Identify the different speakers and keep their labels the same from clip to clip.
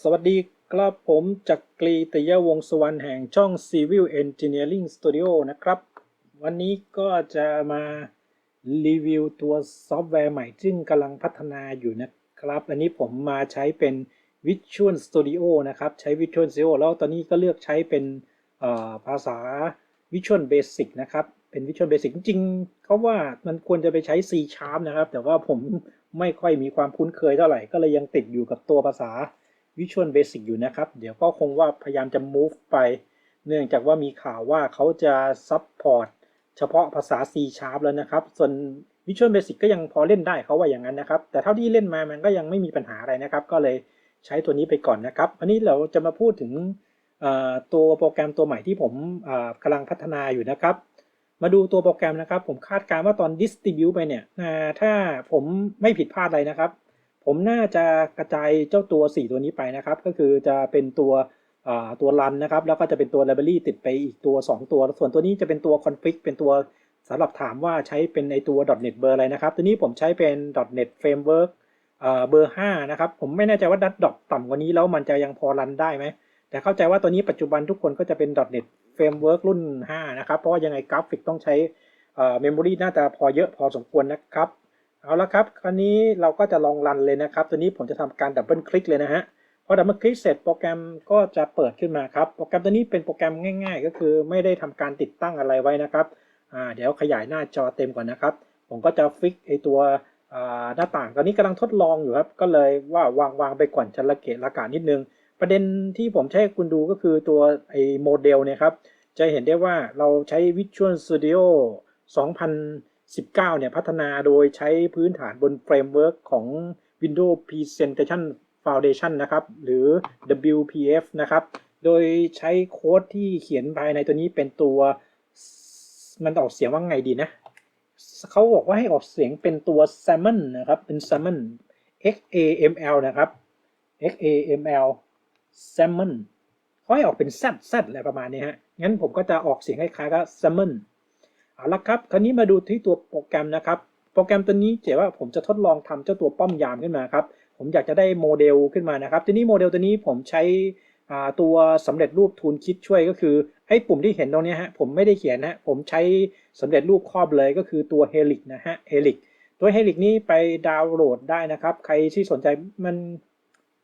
Speaker 1: สวัสดีครับผมจักรีตยวงสวรรณแห่งช่อง Civil Engineering Studio นะครับ วันนี้ก็จะมารีวิวตัวซอฟต์แวร์ใหม่ ซึ่งกำลังพัฒนาอยู่นะครับ อันนี้ผมมาใช้เป็น Visual Studio นะครับ ใช้ Visual Studio แล้วตอนนี้ก็เลือกใช้เป็นภาษา Visual Basic นะครับ เป็น Visual Basic จริงๆเขาว่ามันควรจะไปใช้ C Sharp นะครับ แต่ว่าผมไม่ค่อยมีความคุ้นเคยเท่าไหร่ ก็เลยยังติดอยู่กับตัวภาษา Visual Basic อยู่นะครับ เดี๋ยวก็คงว่าพยายามจะ move ไป เนื่องจากว่ามีข่าวว่าเขาจะ support เฉพาะภาษา C Sharp แล้วนะครับ ส่วน Visual Basic ก็ยังพอเล่นได้เขาว่าอย่างนั้นนะครับ แต่เท่าที่เล่นมามันก็ยังไม่มีปัญหาอะไรนะครับ ก็เลยใช้ตัวนี้ไปก่อนนะครับอันนี้เราจะมาพูดถึงตัวโปรแกรมตัวใหม่ที่ผมกำลังพัฒนาอยู่นะครับ มาดูตัวโปรแกรมนะครับ ผมคาดการณ์ว่าตอน distribute ไปเนี่ยถ้าผมไม่ผิดพลาดอะไรนะครับ ผมน่าจะกระจายเจ้าตัว 4 ตัวนี้ไปนะครับ ก็คือจะเป็นตัวตัวรันนะครับ แล้วก็จะเป็นตัว library ติดไปอีกตัว 2 ตัว ส่วนตัวนี้จะเป็นตัว config เป็นตัวสำหรับถามว่าใช้เป็นในตัว .net เบอร์อะไรนะครับ ตัวนี้ผมใช้เป็น .net framework เบอร์5นะครับ ผมไม่แน่ใจว่าดัตดอกต่ำกว่านี้แล้วมันจะยังพอรันได้ไหม แต่เข้าใจว่าตัวนี้ปัจจุบันทุกคนก็จะเป็น .net framework รุ่น 5 นะครับ เพราะว่ายังไงกราฟิกต้องใช้เมมโมรีน่าจะพอเยอะพอสมควรนะครับ เอาละครับ คราวนี้เราก็จะลองรันเลยนะครับ ตัวนี้ผมจะทำการดับเบิลคลิกเลยนะฮะ พอดับเบิลคลิกเสร็จโปรแกรมก็จะเปิดขึ้นมาครับ โปรแกรมตัวนี้เป็นโปรแกรมง่าย ๆ ก็คือไม่ได้ทำการติดตั้งอะไรไว้นะครับ อ่า เดี๋ยวขยายหน้าจอเต็มก่อนนะครับ ผมก็จะฟิกไอตัวหน้าต่างตอนนี้กำลังทดลองอยู่ครับ ก็เลยว่าวางวางไปก่อนจะละเกะละกานิดนึง ประเด็นที่ผมใช้คุณดูก็คือตัวไอโมเดลเนี่ยครับ จะเห็นได้ว่าเราใช้ Visual Studio 19 เนี่ยพัฒนาโดยใช้พื้นฐานบนเฟรมเวิร์กของ Windows Presentation Foundation นะครับ หรือ WPF นะครับ โดยใช้โค้ดที่เขียนภายในตัวนี้เป็นตัว มันออกเสียงว่าไงดีนะ เขาบอกว่าให้ออกเสียงเป็นตัว salmon นะครับ เป็น salmon X A M L นะครับ X A M L salmon เขาให้ออกเป็น Z Z อะไรประมาณนี้ฮะ งั้นผมก็จะออกเสียงคล้ายๆกับ salmon เอาละครับ คราวนี้มาดูที่ตัวโปรแกรมนะครับ โปรแกรมตัวนี้เจ๋ว่าผมจะทดลองทำเจ้าตัวป้อมยามขึ้นมาครับ ผมอยากจะได้โมเดลขึ้นมานะครับ ทีนี้โมเดลตัวนี้ผมใช้ตัวสำเร็จรูปทูลคิดช่วยก็คือไอ้ปุ่มที่เห็นตรงนี้ฮะผมไม่ได้เขียนนะผมใช้สำเร็จรูปครอบเลยก็คือตัว Helix นะฮะ Helix ตัว Helix นี้ไปดาวน์โหลดได้นะครับ ใครที่สนใจมัน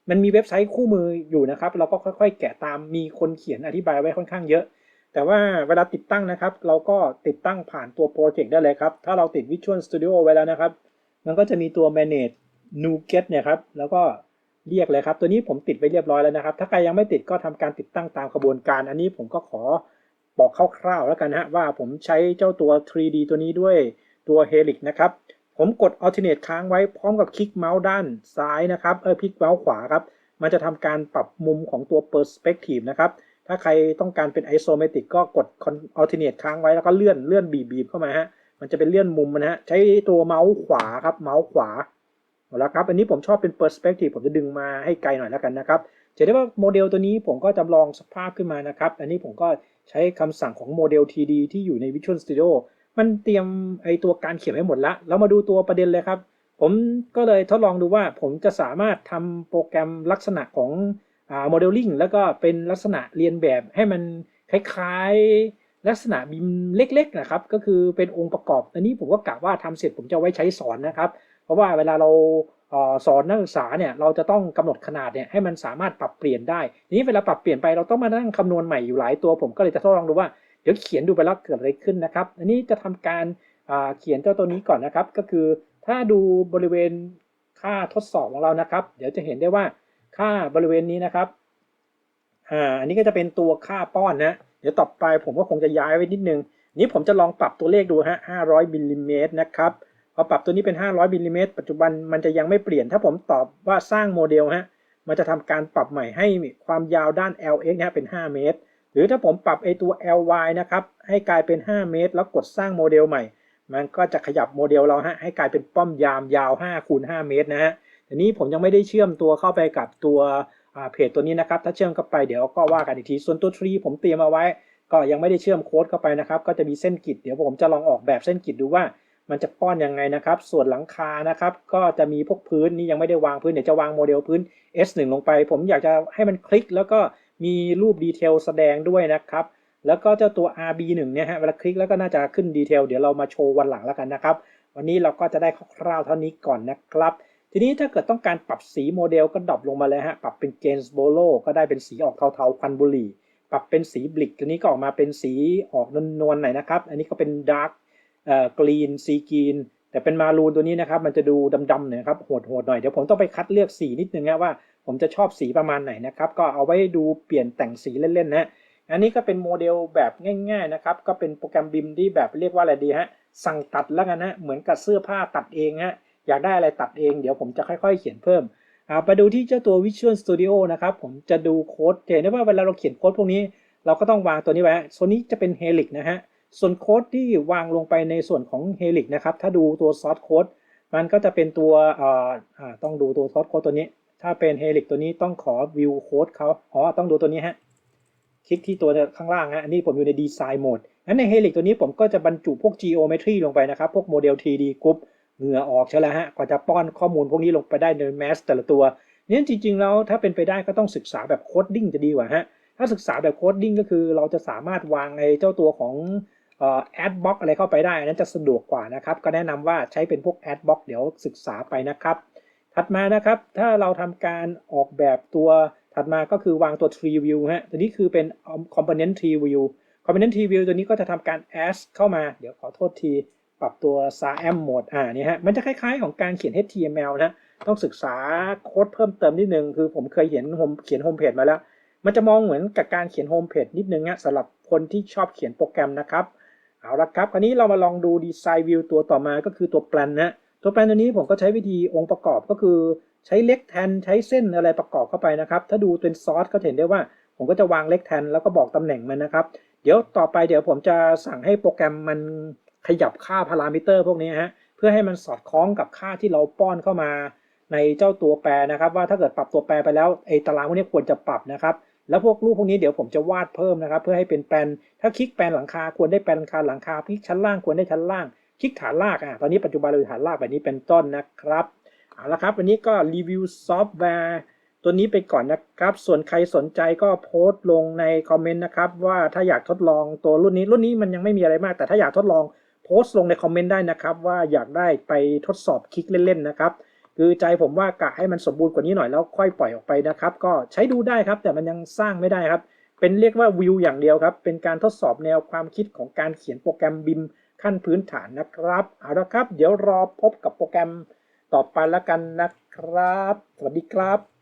Speaker 1: มันมีเว็บไซต์คู่มืออยู่นะครับ เราก็ค่อยๆ แกะตามมีคนเขียนอธิบายไว้ค่อนข้างเยอะ แต่ว่าเวลาติดตั้งนะครับ เราก็ติดตั้งผ่านตัวโปรเจกต์ได้เลยครับ ถ้าเราติด Visual Studio ไว้แล้วนะครับ มันก็จะมีตัว Manage NuGet เนี่ยครับ แล้วก็เรียกเลยครับ ตัวนี้ผมติดไปเรียบร้อยแล้วนะครับ ถ้าใครยังไม่ติดก็ทำการติดตั้งตามกระบวนการ อันนี้ผมก็ขอบอกคร่าวๆแล้วกันฮะว่าผมใช้เจ้าตัว 3D ตัวนี้ด้วยตัว Helix นะครับ ผมกด Alternate ค้างไว้พร้อมกับคลิกเมาส์ด้านซ้ายนะครับ เออคลิกเมาส์ขวาครับ มันจะทำการปรับมุมของตัว Perspective นะครับ ถ้าใครต้องการเป็น Isometric ก็กด Alternate ค้างไว้แล้วก็เลื่อนเลื่อนบีบๆเข้ามาฮะมันจะเป็นเลื่อนมุมนะฮะใช้ตัวเมาส์ขวาครับเมาส์ขวาเอาละครับอันนี้ผมชอบเป็น Perspective ผมจะดึงมาให้ไกลหน่อยแล้วกันนะครับจะได้ว่าโมเดลตัวนี้ผมก็จำลองสภาพขึ้นมานะครับ อันนี้ผมก็ใช้คำสั่งของโมเดล TD ที่อยู่ใน Visual Studio มันเตรียมไอตัวการเขียนไว้หมดล้วแล้วมาดูตัวประเด็นเลยครับ ผมก็เลยทดลองดูว่าผมจะสามารถทำโปรแกรมลักษณะของ โมเดลลิ่งแล้วก็เป็นลักษณะเรียนแบบให้มันคล้ายๆ ลักษณะบิมเล็กๆนะครับ ก็คือเป็นองค์ประกอบ อันนี้ผมก็กะว่าทำเสร็จผมจะไว้ใช้สอนนะครับ เพราะว่าเวลาเราสอนนักศึกษาเนี่ยเราจะต้องกำหนดขนาดเนี่ยให้มันสามารถปรับเปลี่ยนได้ทีนี้เวลาปรับเปลี่ยนไปเราต้องมานั่งคำนวณใหม่อยู่หลายตัว ผมก็เลยจะทดลองดูว่าเดี๋ยวเขียนดูไปแล้วเกิดอะไรขึ้นนะครับ อันนี้จะทำการเขียนเจ้าตัวนี้ก่อนนะครับ ก็คือถ้าดูบริเวณค่าทดสอบของเรานะครับ เดี๋ยวจะเห็นได้ว่า ค่าบริเวณนี้นะครับ อ่า อันนี้ก็จะเป็นตัวค่าป้อนนะ เดี๋ยวต่อไปผมก็คงจะย้ายไว้นิดนึง นี้ผมจะลองปรับตัวเลขดูฮะ500มิลลิเมตรนะครับ พอปรับตัวนี้เป็น 500มิลลิเมตรปัจจุบันมันจะยังไม่เปลี่ยน ถ้าผมตอบว่าสร้างโมเดลฮะ มันจะทำการปรับใหม่ให้ความยาวด้าน lx นะเป็น 5 เมตร หรือถ้าผมปรับไอตัว ly นะครับ ให้กลายเป็น 5 เมตร แล้วกดสร้างโมเดลใหม่ มันก็จะขยับโมเดลเราฮะ ให้กลายเป็นป้อมยามยาว5คูณ5เมตรนะฮะ ทีนี้ผมยังไม่ได้เชื่อมตัวเข้าไปกับตัวเพจตัวนี้นะครับ ถ้าเชื่อมเข้าไปเดี๋ยวก็ว่ากันอีกที ส่วนตัว tree ผมเตรียมเอาไว้ ก็ยังไม่ได้เชื่อมโค้ดเข้าไปนะครับ ก็จะมีเส้นกิจเดี๋ยวผมจะลองออกแบบเส้นกิจดูว่ามันจะป้อนยังไงนะครับ ส่วนหลังคานะครับ ก็จะมีพวกพื้นนี่ยังไม่ได้วางพื้น เดี๋ยวจะวางโมเดลพื้น S1 ลงไป ผมอยากจะให้มันคลิก แล้วก็มีรูปดีเทลแสดงด้วยนะครับ แล้วก็เจ้าตัว RB1 เนี่ยฮะ เวลาคลิกแล้วก็น่าจะขึ้นดีเทล เดี๋ยวเรามาโชว์วันหลังแล้วกันนะครับ วันนี้เราก็จะได้คร่าวๆเท่านี้ก่อนนะครับ ทีนี้ถ้าเกิดต้องการปรับสีโมเดลก็ดรอปลงมาเลยฮะ ปรับเป็นเกนส์โบโลก็ได้เป็นสีออกเทาๆควันบุหรี่ ปรับเป็นสีบลิกตัวนี้ก็ออกมาเป็นสีออกนวลๆหน่อยนะครับ อันนี้ก็เป็นดาร์กเอ่อกรีนซีกรีนแต่เป็นมารูนตัวนี้นะครับ มันจะดูดำๆหน่อยครับโหดๆหน่อย เดี๋ยวผมต้องไปคัดเลือกสีนิดนึงนะว่า ผมจะชอบสีประมาณไหนนะครับ ก็เอาไว้ดูเปลี่ยนแต่งสีเล่นๆนะอันนี้ก็เป็นโมเดลแบบง่ายๆนะครับ ก็เป็นโปรแกรมบิมที่แบบเรียกว่าอะไรดีฮะ สั่งตัดแล้วกันนะ เหมือนกับเสื้อผ้าตัดเองฮะ อยากได้อะไรตัดเอง เดี๋ยวผมจะค่อยๆ เขียนเพิ่มไปดูที่เจ้าตัว Visual Studio นะครับ ผมจะดูโค้ดเห็นได้ว่าเวลาเราเขียนโค้ดพวกนี้ เราก็ต้องวางตัวนี้ไว้ส่วนนี้จะเป็น Helix นะฮะ ส่วนโค้ดที่วางลงไปในส่วนของ Helix นะครับ ถ้าดูตัว Source Code มันก็จะเป็นตัวต้องดูตัว Source Code ตัวนี้ ถ้าเป็น Helix ตัวนี้ต้องขอ View Code เขาอ๋อต้องดูตัวนี้ฮะ คลิกที่ตัวข้างล่างฮะ อันนี้ผมอยู่ใน Design Mode งั้นใน Helix ตัวนี้ผมก็จะบรรจุพวก Geometry ลงไปนะครับ พวกโมเดล 3D Group เหงื่อออกใช่แล้วฮะกว่าจะป้อนข้อมูลพวกนี้ลงไปได้ในแมสแต่ละตัวเนี่ยจริงๆแล้วถ้าเป็นไปได้ก็ต้องศึกษาแบบโคดดิ้งจะดีกว่าฮะถ้าศึกษาแบบโคดดิ้งก็คือเราจะสามารถวางไอ้เจ้าตัวของแอดบ็อกอะไรเข้าไปได้อันนั้นจะสะดวกกว่านะครับ ก็แนะนำว่าใช้เป็นพวกแอดบ็อกเดี๋ยวศึกษาไปนะครับ ถัดมานะครับ ถ้าเราทำการออกแบบตัวถัดมาก็คือวางตัว tree view ฮะตัวนี้คือเป็น component tree view component tree view ตัวนี้ก็จะทำการ add เข้ามาเดี๋ยวขอโทษที ปรับตัว SAM mode อ่านี่ฮะมันจะคล้ายๆ ของการเขียน HTML นะต้องศึกษาโค้ดเพิ่มเติมนิดนึง คือผมเคยเห็นโฮมเขียนโฮมเพจมาแล้ว มันจะมองเหมือนกับการเขียนโฮมเพจนิดนึงนะสำหรับคนที่ชอบเขียนโปรแกรมนะครับเอาละครับคราวนี้เรามาลองดู Design View ตัวต่อมาก็คือตัวแปลนนะตัวแปลนตัวนี้ผมก็ใช้วิธีองค์ประกอบก็คือใช้เล็กแทนใช้เส้นอะไรประกอบเข้าไปนะครับ ถ้าดูเป็นซอสก็เห็นได้ว่า ผมก็จะวางเล็กแทนแล้วก็บอกตำแหน่งมันนะครับ เดี๋ยวต่อไปเดี๋ยวผมจะสั่งให้โปรแกรมมัน ขยับค่าพารามิเตอร์พวกนี้ฮะเพื่อให้มันสอดคล้องกับค่าที่เราป้อนเข้ามาในเจ้าตัวแปรนะครับ ว่าถ้าเกิดปรับตัวแปรไปแล้วไอ้ตารางพวกนี้ควรจะปรับนะครับแล้วพวกรูปพวกนี้เดี๋ยวผมจะวาดเพิ่มนะครับ เพื่อให้เป็นแปลนถ้าคลิกแปลนหลังคาควรได้แปลนหลังคาหลังคาคลิกชั้นล่างควรได้ชั้นล่าง คลิกฐานรากอะตอนนี้ปัจจุบันเราอยู่ฐานรากแบบนี้เป็นต้นนะครับเอาละครับ วันนี้ก็รีวิวซอฟต์แวร์ตัวนี้ไปก่อนนะครับ ส่วนใครสนใจก็โพสต์ลงในคอมเมนต์นะครับว่าถ้าอยากทดลองตัวรุ่นนี้รุ่นนี้มันยังไม่มีอะไรมาก แต่ถ้าอยากทดลอง โพสต์ลงในคอมเมนต์ได้นะครับว่าอยากได้ไปทดสอบคลิกเล่นๆนะครับคือใจผมว่ากะให้มันสมบูรณ์กว่านี้หน่อยแล้วค่อยปล่อยออกไปนะครับ ก็ใช้ดูได้ครับ แต่มันยังสร้างไม่ได้ครับ เป็นเรียกว่าวิวอย่างเดียวครับ เป็นการทดสอบแนวความคิดของการเขียนโปรแกรมบิมขั้นพื้นฐานนะครับเอาละครับ เดี๋ยวรอพบกับโปรแกรมต่อไปแล้วกันนะครับ สวัสดีครับ